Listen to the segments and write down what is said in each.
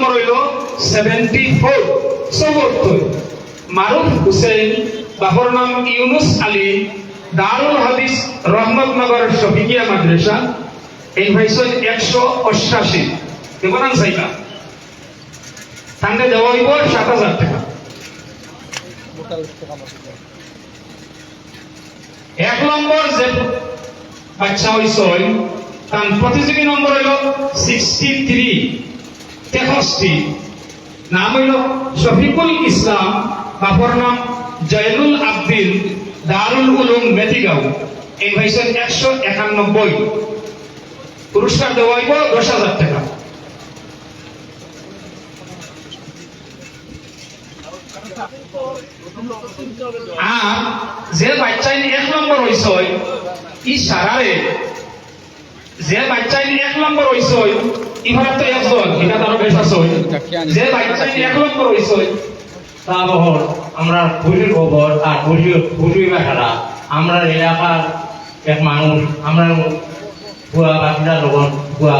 নম্বর হইল seventy four চৌহত্তর মারুফ হুসেন বাপর নাম ইউনুস আলী, দারুল হাদিস রহমতনগর শফিকিয়া মাদ্রাসা। এই ভাইসন একশো অষ্টাশি দেবনান সাইকা তাহলে দেওয়া হইব সাত হাজার টাকা। এক নম্বর যে বাচ্চা হইসই তার প্রতিযোগী নম্বর হইল সিক্সটি থ্রি তেষষ্টি নাম হইল শফিকুল ইসলাম, বাপর নাম জয়নুল আব্দিন দারুল উলুম মেদিগাঁও এই ভাইসের একশো একানব্বই। পুরস্কার দেওয়া হইব দশ হাজার টাকা। আর যে বাচ্চাই এক নম্বর হইছ ই সারারে। যে বাচ্চাই এক নম্বর হইছ ইভার তো একজন এটা তার বেশ আছে যে বাচ্চাই এক নম্বর হইছ তা বহর আমরা পুরীর খবর আর পুরী পুরী ভাষাটা আমরা এলাকার এক মানুষ আমরা পুয়া বাকিটা লগত পুয়া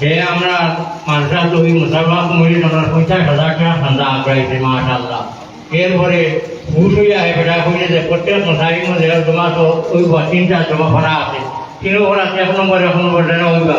হে আমরা মানুষের লই মুসলমান কমিটি আমরা পঞ্চাশ হাজার টাকা ঠান্ডা আগড়াইছে মাশাল্লাহ এরপরে ভুল হইয়া আহে বেটা কইলে যে প্রত্যেক মশারির মধ্যে জমা তো ওই তিনটা জমা ভরা আছে। তিন ভরা এক নম্বর এক নম্বর ওইবা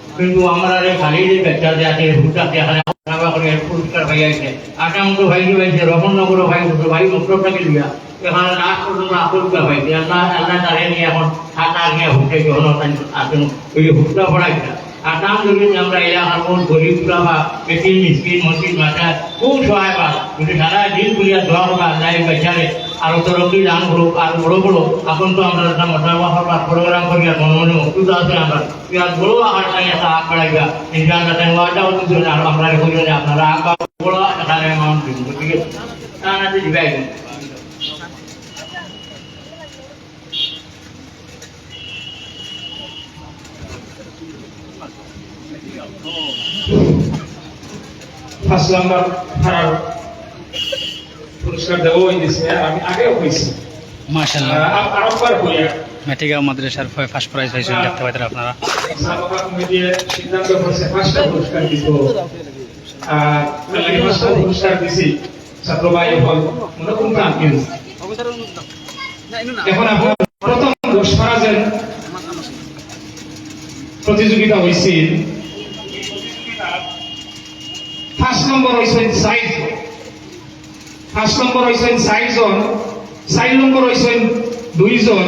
কিন্তু আমরা খালি যে বেচা যে আছে হুটাতে হারে খাওয়া করে পুরস্কার পাই আছে আসাম তো ভাই পাইছে? রহনগর ভাই ভাই মুক্তটাকে লিয়া? এখানে লাখ পর্যন্ত আকুলকা পাইছে আল্লাহ আল্লাহ তারে নিয়ে এখন আর নিয়ে হুটে যখন আসেন ওই হুটটা পড়াইছে আর যদি আমরা এলাকার কোন গরিবরা বা বেশি মিসকিন মসজিদ মাথা খুব সহায় পান যদি সারা দিন করিয়া দোয়া করবা, আল্লাহ বেচারে আরও তরফি দান করুক, আর বড় বড় এখন তো আমরা একটা মশলা বা প্রোগ্রাম করিয়া মনে মনে মুক্ত আছে আমরা। ইয়ার বড় আকার টাই একটা আগ বাড়াইবা ইনশাআল্লাহ তাই ওয়াটা হতে দিলে আমরা করিয়া আপনারা আগ বড় এখানে অ্যামাউন্ট দিন গতিকে দিবাই পাঁচ নম্বর হারার পুরস্কার দেওয়া হইতেছে আর আমি আগেও হয়েছি। মাশাল্লাহ আরেকবার করিয়া মেটিগাঁও মাদ্রাসার ফার্স্ট প্রাইজ পাইছেন দেখতে পাইতেন আপনারা। সিদ্ধান্ত করছে পাঁচটা পুরস্কার দিব। আর পাঁচটা পুরস্কার দিছি ছাত্র ভাই হল মনে কোন কাম কিন্তু এখন আপনার প্রথম দোষ ফারাজের প্রতিযোগিতা হয়েছিল ফার্স্ট নম্বর হয়েছেন সাইজ ফার্স্ট নম্বর হয়েছেন চারজন চার নম্বর হয়েছেন দুইজন,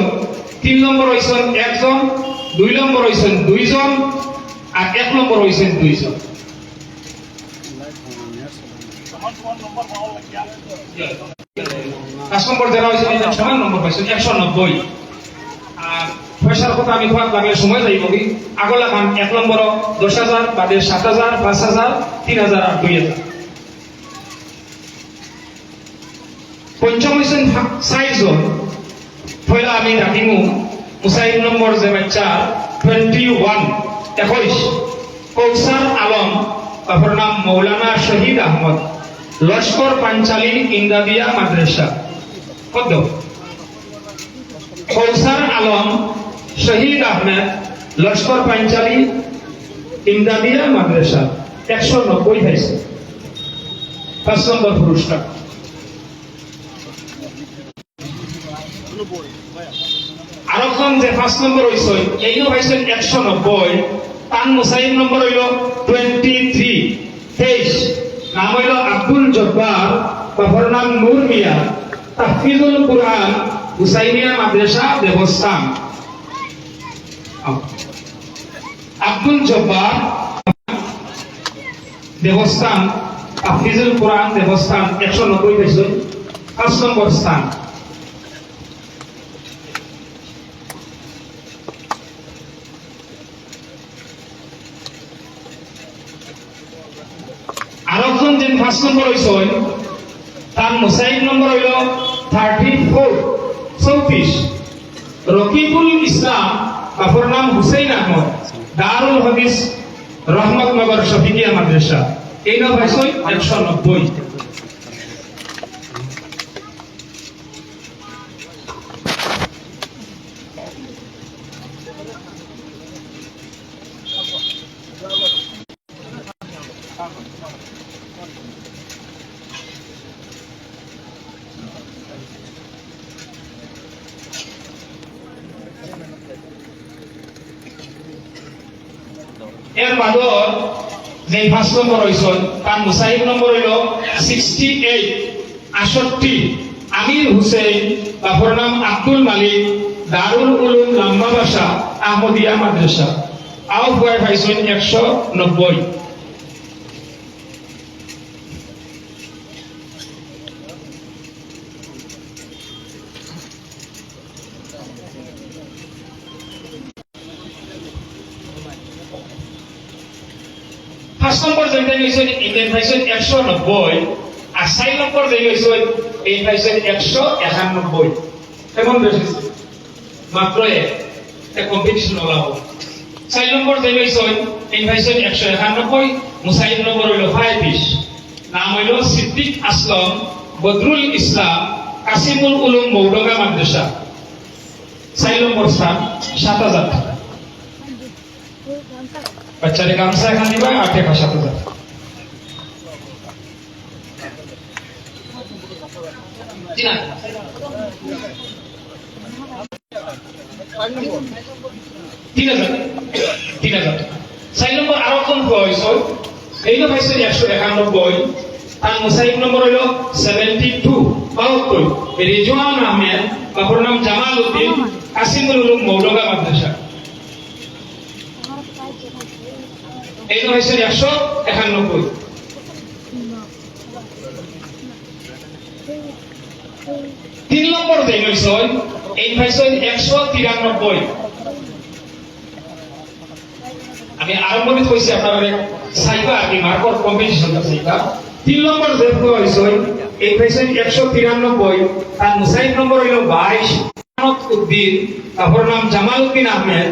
তিন নম্বর হয়েছেন একজন, দুই নম্বর হয়েছেন দুইজন, আর এক নম্বর হয়েছেন দুইজন। পাঁচ নম্বর যারা হয়েছে সমান নম্বর পাইছেন একশো নব্বই। আর পয়সার কথা আমি কোয়াত লাগলে সময় যাইব কি? আগলা খান এক নম্বর দশ হাজার বাদে সাত হাজার পাঁচ হাজার তিন হাজার আর দুই হাজার পঞ্চম হয়েছেন চাৰিজন পয়লা আমি রাখিমু মুসাইব নম্বর যে বাচ্চা টুয়েন্টি ওয়ান একৈশ কৌসার আলম বাপর নাম মৌলানা শহীদ আহমদ লস্কর পাঞ্চালী ইন্দাদিয়া মাদ্রাসা কত কৌসার আলম শহীদ আহমেদ, লস্কর পাঞ্চালী ইমদাদিয়া মাদ্রাসা, একশো নব্বই হয়েছে। পাঁচ নম্বর পুরস্কার। আরেকজন যে পাঁচ নম্বর হয়েছে এইও একশো নব্বই। নম্বর হইল টোয়েন্টি থ্রি। তেইশ। নাম হইল আব্দুল জব্বার। বাবার নাম নূর মিয়া। তাফিজুল কুরআন, হুসাইনিয়া মাদ্রাসা, দেবস্থান। আব্দুল জব্বার দেবস্থান তাফিজুল কোরআন দেবস্থান, একশো নব্বই পেয়েছেন পাঁচ নম্বর স্থান। আরেকজন যে পাঁচ নম্বর হয়েছেন, তার মুসাইব নম্বর হইল থার্টি ফোর চৌত্রিশ। রকিবুল ইসলাম বাপুর নাম হুসেইন আহমদ। দারুল হদিস রহমতনগর শফিকিয়া মাদ্রাসা এই নাম হয়েছে একশো নব্বই। এর যে পাঁচ নম্বর হয়েছেন তার মুসাহিব নম্বর হইল সিক্সটি এইট আষট্টি। আমির হুসেন বাপুর নাম আব্দুল মালিক, দারুল উলুম লাম্বা বাসা, আহমদিয়া মাদ্রাসা। আও ভয় পাইছেন একশো নব্বই। পাঁচ নম্বর যেটা হয়েছে ইন্ডিয়ান পাইছেন একশো নব্বই আর চার নম্বর যে হয়েছে এই পাইছেন একশো একানব্বই কেমন বেশি মাত্র এক। কম্পিটিশন ওলাব। চার নম্বর যে হয়েছে এই পাইছেন একশো একানব্বই মুসাইদ নম্বর হইল ফাইভ পিস নাম হইল সিদ্দিক আসলম বদরুল ইসলাম কাসিমুল উলুম মৌডগা মাদ্রাসা চার নম্বর স্থান সাত হাজার বাচ্চারে গামছা এখান সাত হাজার জি না তিন হাজার। তিন হাজার। চার নম্বর আরও কম হয়েছে এইটা পাইছে একশো একানব্বই তার মুসাইব নম্বর হইল সেভেন্টি টু। বাহাত্তর রিজওয়ান আহমেদ নাম জামাল উদ্দিন। কাসিমুল উলুম মৌলগা মাদ্রাসা এইটা হয়েছে একশো একানব্বই। তিন নম্বর যে এই হয়েছে একশো তিরানব্বই। আমি আরম্ভে কইছি আপনারা সাইবা, আমি মার্কর কম্পিটিশন সাইবা। তিন নম্বর যে হয়েছে এই হয়েছে একশো তিরানব্বই তার মুসাইব নম্বর হইল বাইশ। উদ্দিন তারপর নাম জামাল উদ্দিন আহমেদ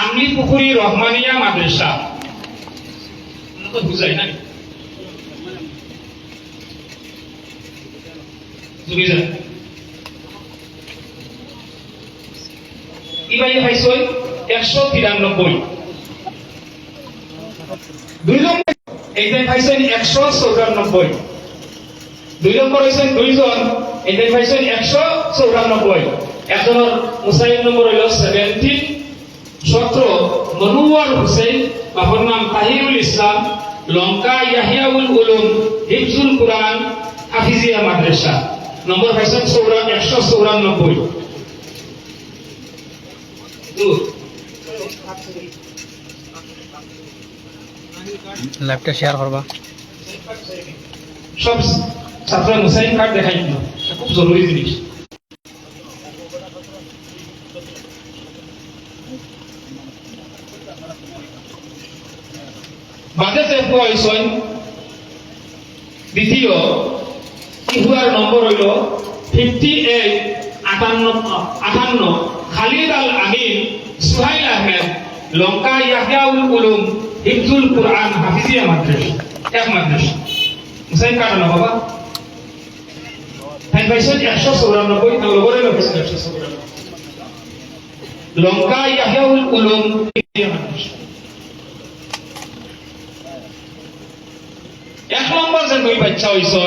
আমলি পুকুরি রহমানিয়া মাদ্রাসা। তো বুঝাই না? ইবাই পাইছই একশো তিরানব্বই। দুই নম্বর এইটাই পাইছেন একশো চৌরানব্বই। দুই নম্বর হয়েছেন দুইজন এইটাই পাইছেন একশো চৌরানব্বই। একজনের মুসাইব নম্বর হইল সেভেন্টিন সতেরো মনুয়ার হুসেন বাবার নাম তাহিরুল ইসলাম লঙ্কা ইয়াহিয়াউল উলুম হিফজুল কুরআন হাফিজিয়া মাদ্রাসা। নম্বর পাইছেন চৌরা একশো চৌরানব্বই। লাইভটা শেয়ার করবা। সব ছাত্র মুসাইন কার্ড দেখাই খুব জরুরি জিনিস। বাদে যে হয়েছেন দ্বিতীয় ইহুয়ার নম্বর হইল ফিফটি এইট আটান্ন আটান্ন খালিদ আল আমিন সুহাইল আহমেদ লঙ্কা ইয়াহিয়াউল উলুম, হিফজুল কুরআন, হাফিজিয়া মাদ্রাসা এক মাদ্রাসা। মুসাইন কাটানো বাবা ফাইন পাইছেন একশো চৌরানব্বই তার লগরে পাইছেন একশো চৌরানব্বই লঙ্কা ইয়াহিয়াউল উলুম মাদ্রাসা। এক নম্বর যে দুই বাচ্চা হয়েছে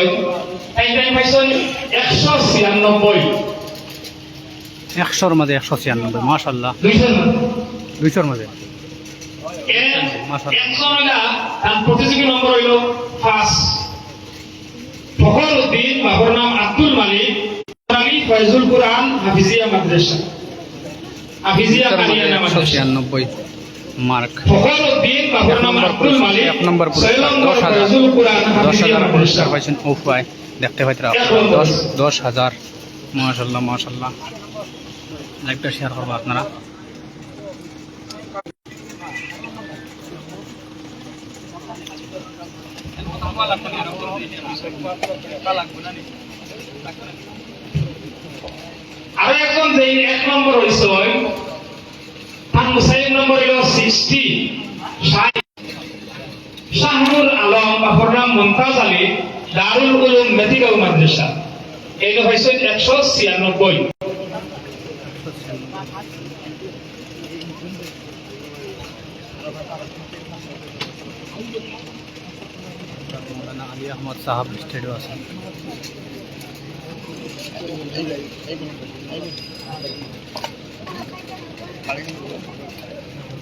তাই তাই পাইছেন একশো ছিয়ানব্বই। একশোর মাঝে একশো ছিয়ানব্বই মাশাল্লাহ দুইশোর মধ্যে। মাঝে এর মাশাআল্লাহ। একজন হইলা তার প্রতিযোগী নম্বর হইল ফার্স্ট ফখর উদ্দিন বাবর নাম আব্দুল মালিক ফয়জুল কুরআন হাফিজিয়া মাদ্রাসা। হাফিজিয়া কানিয়ানা মাদ্রাসা। ছিয়ানব্বই। মার্ক। এক নম্বর পুরস্কার দশ হাজার দশ হাজার পুরস্কার পাইছেন উপায় দেখতে পাইতে এক নম্বর। দশ দশ হাজার মাশাল্লাহ মাশাল্লাহ লাইভটা শেয়ার করব আপনারা। আরও একজন যে এক নম্বর হয়েছিল তার মুসাইল নম্বর হইল সিক্সটি শাহনুর আলম বাপর নাম মমতাজ আলী, দারুল উলুম মেডিকেল মাদ্রাসা। এইটা হয়েছে একশো ছিয়ানব্বই। আলী আহমদ সাহাব স্টেডিও আছে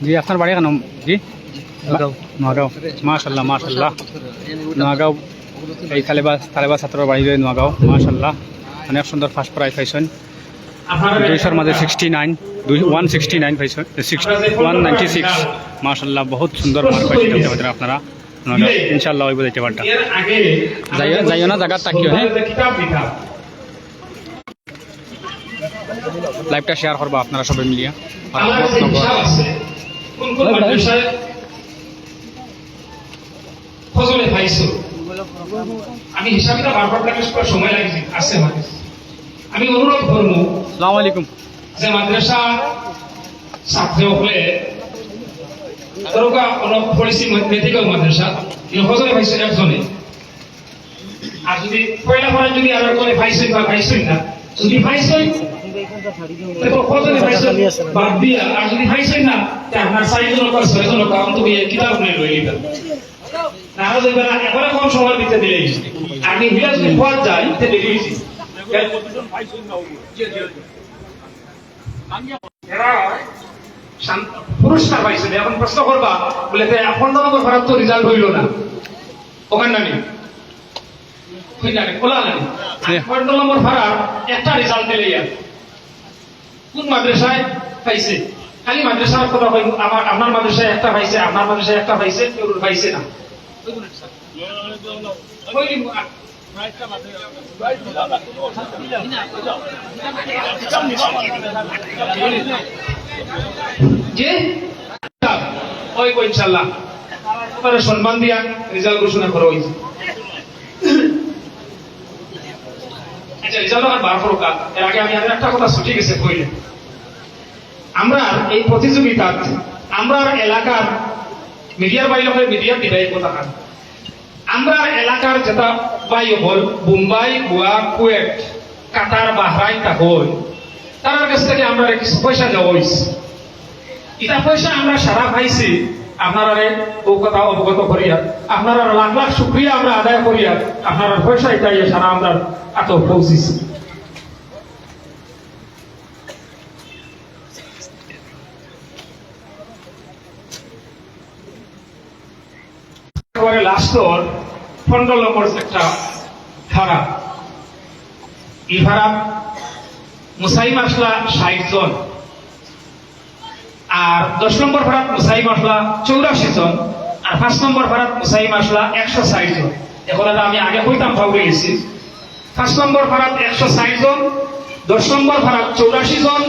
জি আপনার বাড়ি কেন? জি? নোয়াগাঁও মাশাল্লাহ মাশাল্লাহ নোয়াগাঁও এই তালেবাস তালেবাস ছাত্রের বাড়ি রয়ে নোয়াগাঁও মাশাল্লাহ অনেক সুন্দর ফার্স্ট প্রাইজ পাইছেন। দুইশোর মাঝে সিক্সটি নাইন দুই ওয়ান সিক্সটি নাইন পাইছেন ওয়ান নাইনটি সিক্স মাশাল্লাহ বহুত সুন্দর মার্ক পাইছে দেখতে পাচ্ছেন আপনারা। নোয়াগাঁও ইনশাল্লাহ ওই বলতে পারটা। যাইও যাইও না জায়গার তাকিও হ্যাঁ। লাইভটা শেয়ার করবা আপনারা সবাই মিলিয়া। আমার কাছে হিসাব আছে। কোন কোন ভাই, ভাই। মাদ্রাসায় ফজলে পাইছো আমি হিসাবটা বারবার তাকে সময় লাগছে আছে আমার আমি অনুরোধ করব আসসালামু আলাইকুম। যে মাদ্রাসা ছাত্র হলে অলপ একজনে আর যদি পয়লা পরে যদি আর একজনে পাইছেন বা পাইছেন না যদি পাইছেন দেখো কজনে পাইছেন বাদ দিয়া আর যদি পাইছেন না তে আপনার চারিজন বা ছয়জন কারণ তুমি এই কিতাব নিয়ে লই নিবেন না আরও দেখবেন একবারে কম সময় দিতে দিলে আর নিহিলা যদি পথ যায় তে দেরি এরা পুরস্কার পাইছে এখন প্রশ্ন করবা বলে পনেরো নম্বর ভাড়া তো রেজাল্ট হইল না। ওখানে নানি? খোলা নানি। পনেরো নম্বর ভাড়া একটা রেজাল্ট দিলে কোন মাদ্রাসায় পাইছে? খালি মাদ্রাসার কথা কই আমার আপনার মাদ্রাসায় একটা পাইছে, আপনার মাদ্রাসায় একটা পাইছে কেউ পাইছে না। ইনশাল্লাহ সম্মান দিয়া রেজাল্ট ঘোষণা করা হয়েছে। আচ্ছা রেজাল্ট আর বার করো কাল এর আগে আমি আর একটা কথা সঠিক আছে কইলে আমরা এই প্রতিযোগিতাত, আমরা এলাকার মিডিয়ার বাইরে হলে মিডিয়ার দিবাই কথা আমরা এলাকার যেটা বাই হল Mumbai Goa Kuwait Qatar, Bahrain তা হল। তার কাছ থেকে আমরা কিছু পয়সা দেওয়া হয়েছে এটা পয়সা আমরা সারা পাইছি। আপনারা ও অবগত করিয়া আপনারা লাখ শুক্রিয়া আমরা আদায় করিয়া আপনারা পয়সা এটাই সারা একটা ভাড়া। এই ভাড়া মুসাই মাসলা ষাট জন। আর দশ নম্বর ভাড়াত মুসাই মশলা চৌরাশি জন, আর পাঁচ নম্বর ভাড়াত মুসাই মশলা একশো ষাট জন। এখন আমি আগে কইতাম ভাবরে গেছি পাঁচ নম্বর ভাড়াত একশো ষাট জন, দশ নম্বর ভাড়াত চৌরাশি জন,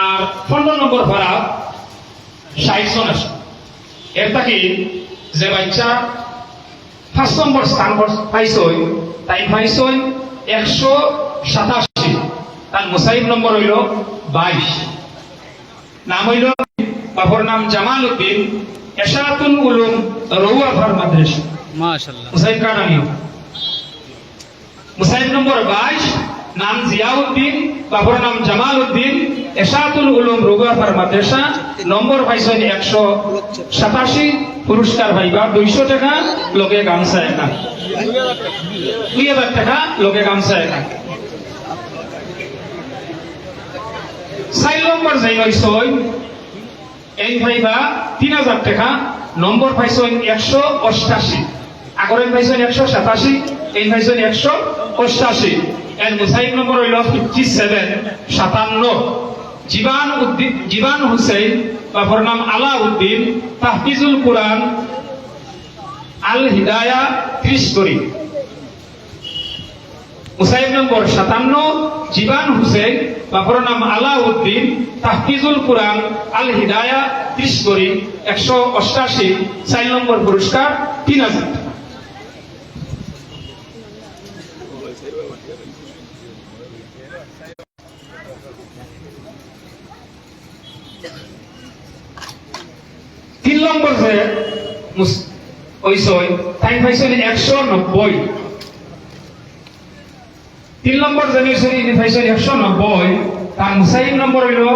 আর পনেরো নম্বর ভাড়াত ষাট জন আছে এর থাকি যে বাচ্চা পাঁচ নম্বর স্থান পাইছই, তাই পাইছই একশো সাতাশি। তার মুসাইব নম্বর হইল বাইশ। নাম হইল বাবর নাম জামাল উদ্দিন এশারাতুল উলুম রৌয়া ভার মাদ্রাসা। মাশাল্লাহ মুসাইব কার নামিও মুসাইব নম্বর বাইশ নাম জিয়াউদ্দিন বাবর নাম জামাল উদ্দিন এশাতুল উলুম রৌয়া ভার মাদ্রাসা নম্বর পাইছেন একশো সাতাশি পুরস্কার পাইবা দুইশো টাকা লোকে গামছা একা। দুই হাজার টাকা লোকে গামছা একা। চার নম্বর যাই হইছই এই ভাইবা তিন হাজার টাকা, নম্বর পাইছেন একশো অষ্টাশি। আগরে পাইছেন একশো সাতাশি, এই পাইছেন একশো অষ্টাশি। এর মুসাইব নম্বর হইল ফিফটি সেভেন সাতান্ন। জীবান উদ্দিন, জীবান হুসেন নাম আলা উদ্দিন তাহফিজুল কোরআন আল হিদায়া ত্রিশ করি মুসাইব নম্বর সাতান্ন, জীবান হুসেন বাপর নাম আলাউদ্দিন, তাহফিজুল কোরআন আল হিদায়া ত্রিশ একশো অষ্টাশি, চার নম্বর পুরস্কার, তিন হাজার। তিন নম্বর যে মুস- ওইসই তাই পাইছেন একশো নব্বই। তিন নম্বর নিয়েছেন ইনি পাইছেন একশো নব্বই, তার মুসাইব নম্বর হইল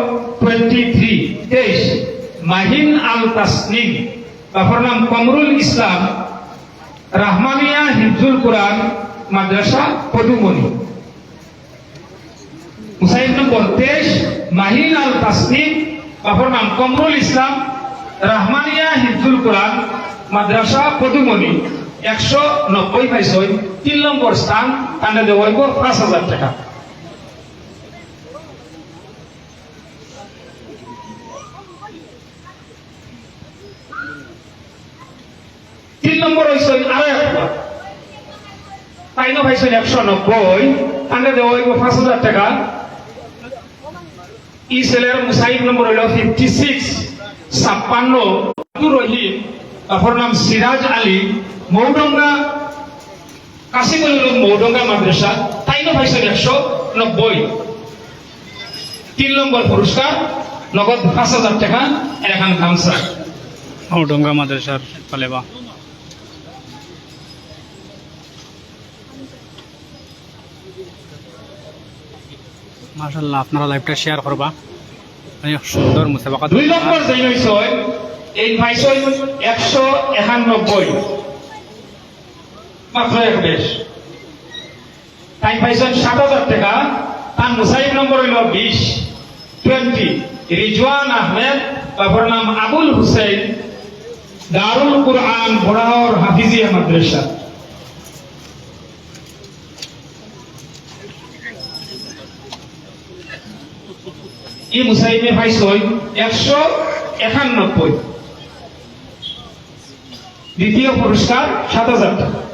টোয়েন্টি থ্রি তেইশ, মাহিন আল তাসনিম বাপর নাম কমরুল ইসলাম, রাহমানিয়া হিফজুল কোরআন, মাদ্রাসা পদুমণি। মুসাইব নম্বর তেইশ, মাহিন আল তাসনিম বাপর নাম কমরুল ইসলাম, রাহমানিয়া হিফজুল কোরআন, মাদ্রাসা পদুমণি। একশো নব্বই পাইছই তিন নম্বর স্থান তানে দেওয়া পাঁচ হাজার টাকা। তিন নম্বর একশো নব্বই তানে দেওয়া হইব পাঁচ হাজার টাকা। ই ছেলের মুসাইব নম্বর হইল ফিফটি সিক্স ছাপ্পান্ন রহিম, তারপর নাম সিরাজ আলী। মৌডঙ্গা কাশিমুল মৌডঙ্গা মাদ্রাসা তাইনো পাইছেন একশো নব্বই। তিন নম্বর পুরস্কার নগদ পাঁচ হাজার টাকা আর এখন গামছা। ও ডোঙ্গা মাদ্রাসার তালেবা। মাশাল্লাহ আপনারা লাইভটা শেয়ার করবা। অনেক সুন্দর মুসাবাকা দুই নম্বর যে হইছে এই পাইছে একশো একানব্বই। মাত্র বেশ। পাইছেন সাত হাজার টাকা। তার মুসাইব নম্বর হইল বিশ। টোয়েন্টি রিজওয়ান আহমেদ। তারপর নাম আবুল হুসেন দারুল কুরআন মাদ্রাসা ই মুসাইবে পাইছই একশো একানব্বই। দ্বিতীয় পুরস্কার সাত হাজার টাকা।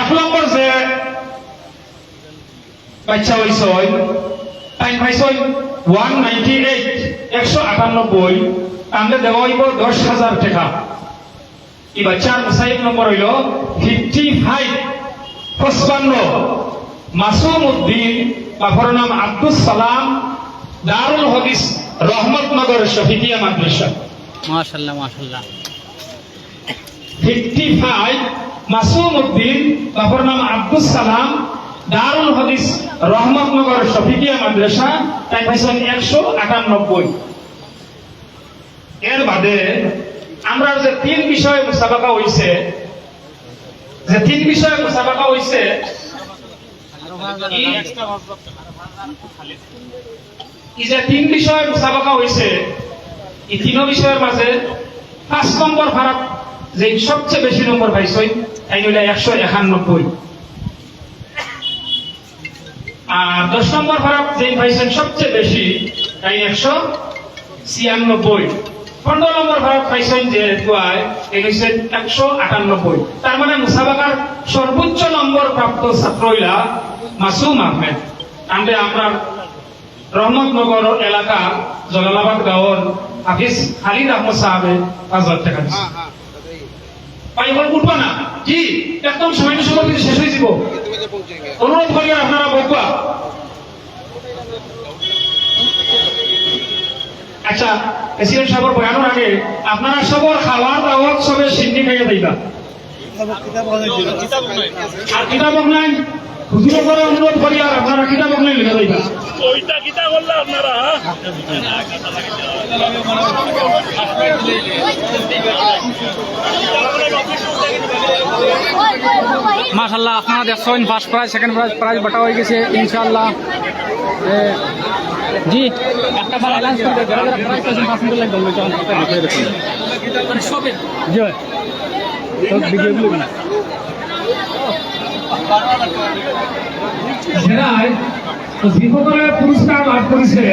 এক নম্বর যে বাচ্চা হয়েছে টাইম ওয়ান নাইনটি এইট একশো আটানব্বই হইব দশ হাজার টাকা। এই বাচ্চার নম্বর হইল ফিফটি ফাইভ পঁচপান্ন। মাসুম উদ্দিন, বাপর নাম আব্দুল সালাম, দারুল হদিস রহমতনগর শফিকিয়া মাদ্রাসা। মাশাল্লাহ মাশাল্লাহ। ফিফটি ফাইভ মাসুম উদ্দিন বাপর নাম আব্দুল সালাম, দারুল হদিস রহমতনগর বাদে আমরা যে তিন বিষয়ে মুসাবাকা হইছে, যে তিন বিষয়ে মুসাবাকা হইছে যে তিন বিষয়ে মুসাবাকা হইছে, এই তিন বিষয়ের মাঝে পাঁচ নম্বর ভারত যে সবচেয়ে বেশি নম্বর পাইছই তাই হইলে একশো একানব্বই। আর দশ নম্বর ভারত যে পাইছেন সবচেয়ে বেশি, তাই একশো ছিয়ানব্বই। পনেরো নম্বর ভারত পাইছেন যে হয়েছে একশো আটানব্বই। তার মানে মুসাবাকার সর্বোচ্চ নম্বর প্রাপ্ত ছাত্র হইলা মাসুম আহমেদ। আমরা আমরা রহমতনগর এলাকা জলালাবাদ গাঁৱৰ হাফিজ খালিদ আহমদ সাহাবে পাঁচ হাজার টাকা দিছে পাই না। কি একদম সময় সময় কিন্তু শেষ হয়ে যাব। অনুরোধ করি আপনারা বলবা আচ্ছা প্রেসিডেন্ট সাহেবের বয়ানোর আগে আপনারা সবর খাওয়ার দাওয়াত সবে সিন্নি খাইয়ে দিবা। আর কিতাব নাই? হুজুরের করে অনুরোধ করি আর আপনারা কিতাবক নাই লিখে দিবা ওইটা কিতা করলে আপনারা মাশাল্লাহ আপনারা দেখছেন first prize second prize prize বাটা হয়ে গেছে ইনশাআল্লাহ। এ, জি। একটা বার অ্যালাউন্স করে যারা যারা প্রাইজ পাচ্ছেন পাঁচ মিনিট লাগবে বলতে চান একটা লিখে জি জেলায় যিসকলে পুৰস্কাৰ লাভ কৰিছে।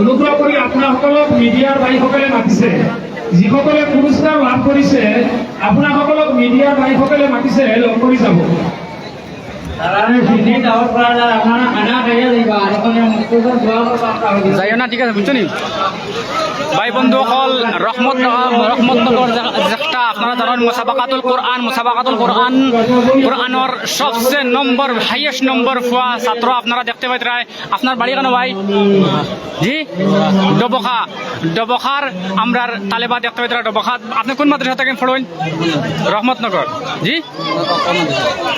অনুগ্ৰহ কৰি আপোনাসকলক মিডিয়াৰ ভাইসকলে মাতিছে। যিসকলে পুৰস্কাৰ লাভ কৰিছে আপোনাসকলক মিডিয়াৰ ভাইসকলে মাতিছে লগ কৰি যাব। যাইও না ঠিক আছে বুঝছ নি? ভাই বন্ধুসকল রহমত রহমতনগর যেটা আপনারা জানেন মুসাবাকাতুল কোরআন মুসাবাকাতুল কোরআন। কোরআনের সবচেয়ে নম্বর হাইয়েস্ট নম্বর পোৱা ছাত্র আপনারা দেখতে পাই রায়। আপনার বাড়ি কেন ভাই? জি? ডবখা। ডবখার আমরার তালেবা দেখতে পাই ডবখা আপনি কোন মাদ্রাসা থেকে পড়েন রহমতনগর। জি?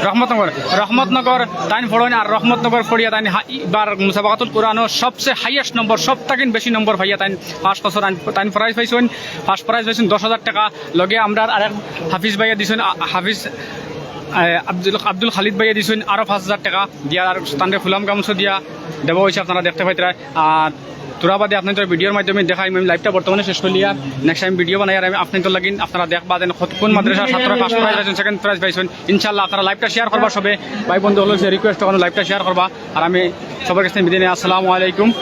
রহমতনগর। রহমতনগর, তাইন ফড়ন আর রহমতনগর ফড়িয়া তাইন এবার মুসাবাকাতুল কোরআন সবচেয়ে হাইয়েস্ট নম্বর সব থেকে বেশি নম্বর ভাইয়া তাইন ফার্স্ট বছর তাইন প্রাইজ পাইছেন ফার্স্ট প্রাইজ পাইছেন দশ হাজার টাকা। লগে আমরা আরেক হাফিজ ভাইয়া দিছেন হাফিজ আব্দুল আব্দুল খালিদ ভাইয়া দিছেন আরও পাঁচ হাজার টাকা। দিয়া আর তান্ডে ফুলাম গামছো দিয়া দেব হয়েছে আপনারা দেখতে পাইতে আর তোরা বাদে আপনাদের ভিডিওর মাধ্যমে দেখাই আমি লাইভটা বর্তমানে শেষ করলি আর নেক্সট টাইম ভিডিও বানাই আর আমি আপনাদের লাগিন আপনারা দেখবা দেন কত- কোন মাদ্রাসা ছাত্র ফার্স্ট প্রাইজ পাইছেন সেকেন্ড প্রাইজ পাইছেন। ইনশাল্লাহ আপনারা লাইভটা শেয়ার করবা সবে। ভাই বন্ধু হলো রিকোয়েস্ট তখন লাইভটা শেয়ার করবা। আর আমি সবার কাছে বিদায় নিই। আসসালামু আলাইকুম।